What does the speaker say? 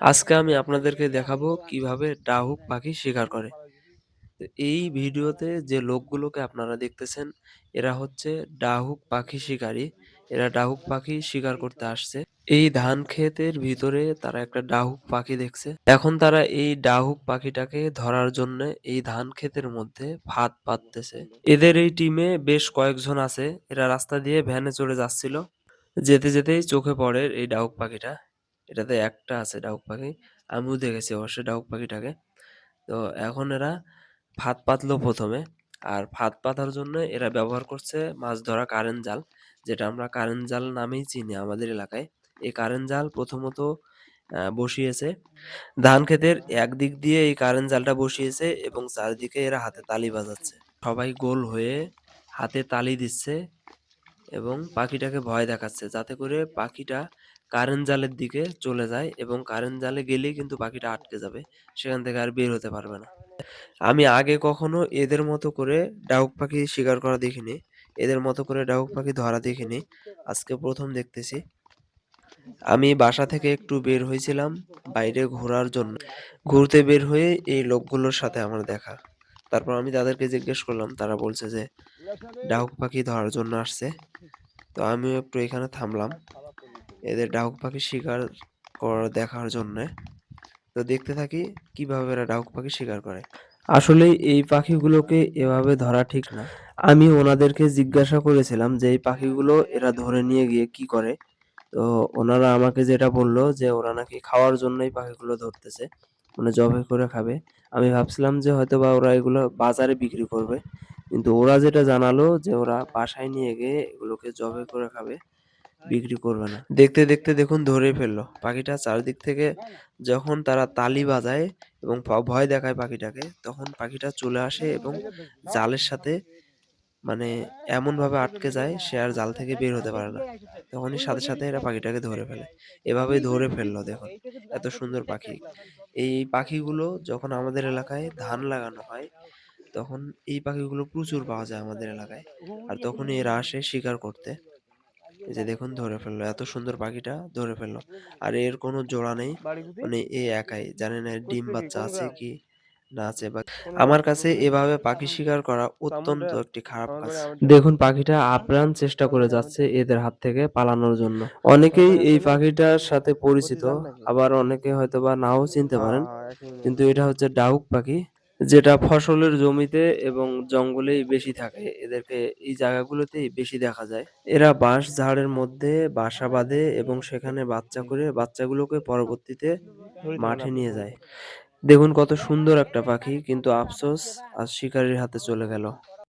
আজকে আমি আপনাদেরকে দেখাবো কীভাবে ডাহুক পাখি শিকার করে। এই ভিডিওতে যে লোকগুলোকে আপনারা দেখতেছেন, এরা হচ্ছে ডাহুক পাখি শিকারী। এরা ডাহুক পাখি শিকার করতে আসছে। এই ধান ক্ষেতের ভিতরে তারা একটা ডাহুক পাখি দেখছে। এখন তারা এই ডাহুক পাখিটাকে ধরার জন্য এই ধান ক্ষেতের মধ্যে ফাঁদ পাততেছে। এদের এই টিমে বেশ কয়েকজন আছে। এরা রাস্তা দিয়ে ভ্যানে চড়ে যাচ্ছিল। যেতে যেতেই চোখে পড়ে এই ডাহুক পাখিটা। এটাতে একটা আছে ডাহুক পাখি। আমিও দেখেছি অবশ্যই ডাহুক পাখিটাকে। তো এখন এরা ফাঁদ পাতলো প্রথমে। আর ফাঁদ পাতার জন্য এরা ব্যবহার করছে মাছ ধরা কারেন্ট জাল, যেটা আমরা কারেন্ট জাল নামেই চিনি আমাদের এলাকায়। এই কারেন্ট জাল প্রথমত বসিয়েছে ধান ক্ষেতের একদিক দিয়ে এই কারেন্ট জালটা বসিয়েছে এবং চারিদিকে এরা হাতে তালি বাজাচ্ছে। সবাই গোল হয়ে হাতে তালি দিচ্ছে। এবং পাখিটাকে ভয় দেখাচ্ছে। যাতে করে পাখিটা কারেন্ট জালের দিকে চলে যায় এবং কারেন্ট জালে গেলেই কিন্তু পাখিটা আটকে যাবে। সেখান থেকে আর বের হতে পারবে না। আমি আগে কখনো এদের মতো করে ডাউক পাখি শিকার করা দেখিনি। এদের মতো করে ডাউক পাখি ধরা দেখিনি। আজকে প্রথম দেখতেছি। আমি বাসা থেকে একটু বের হয়েছিলাম বাইরে ঘোরার জন্য। ঘুরতে বের হয়ে এই লোকগুলোর সাথে আমার দেখা। তারপর আমি তাদেরকে জিজ্ঞেস করলাম, তারা বলছে যে ডাহুক পাখি ধরার জন্য আসছে। তো আমিও একটু এখানে থামলাম। এদের ডাহুক পাখি শিকার করা দেখার জন্য। তো দেখতে থাকি কীভাবে এরা ডাহুক পাখি শিকার করে। আসলে এই পাখিগুলোকে এভাবে ধরা ঠিক না। আমি ওনাদেরকে জিজ্ঞাসা করেছিলাম যে, এই পাখিগুলো এরা ধরে নিয়ে গিয়ে কি করে? তো ওনারা আমাকে যেটা বলল যে, ওরা নাকি খাওয়ার জন্যই পাখিগুলো ধরতেছে। মানে জবাই করে খাবে। আমি ভাবছিলাম যে হয়তো বা ওরা এগুলো বাজারে বিক্রি করবে। কিন্তু ওরা যেটা জানালো যে ওরা বাসায় নিয়ে গিয়ে এগুলোকে জবাই করে খাবে, বিক্রি করবে না। দেখতে দেখতে দেখুন ধরে ফেলল। পাখিটা চারদিক থেকে যখন তারা তালি বাজায় এবং ভয় দেখায় পাখিটাকে, তখন পাখিটা চলে আসে এবং জালের সাথে মানে এমন ভাবে আটকে যায়, সে আর জাল থেকে বের হতে পারে না। তখনই সাথে সাথে এরা পাখিটাকে ধরে ফেলে। এভাবেই ধরে ফেলল, দেখুন। এত সুন্দর পাখি। এই পাখিগুলো যখন আমাদের এলাকায় ধান লাগানো হয়, তখন এই পাখিগুলো প্রচুর পাওয়া যায় আমাদের এলাকায়। আর তখনই এরা আসে শিকার করতে। যে দেখুন, ধরে ফেলল। এত সুন্দর পাখিটা ধরে ফেলল। আর এর কোনো জোড়া নেই। মানে এ একাই। জানি না ডিম বাচ্চা আছে কি? না আছে। বা আমার কাছে এভাবে পাখি শিকার করা অত্যন্ত একটি খারাপ কাজ। দেখুন পাখিটা আপ্রাণ চেষ্টা করে যাচ্ছে এদের হাত থেকে পালানোর জন্য। অনেকেই এই পাখিটার সাথে পরিচিত আবার অনেকে হয়তো বা নাও চিনতে পারেন। কিন্তু এটা হচ্ছে ডাহুক পাখি যেটা ফসলের জমিতে এবং জঙ্গলেই বেশি থাকে। এদেরকে এই জায়গাগুলোতেই বেশি দেখা যায়। এরা বাঁশ ঝাড়ের মধ্যে বাসা বাঁধে এবং সেখানে বাচ্চা করে বাচ্চাগুলোকে পরবর্তীতে মাঠে নিয়ে যায়। দেখুন কত সুন্দর একটা পাখি কিন্তু আফসোস আজ শিকারীর হাতে চলে গেল।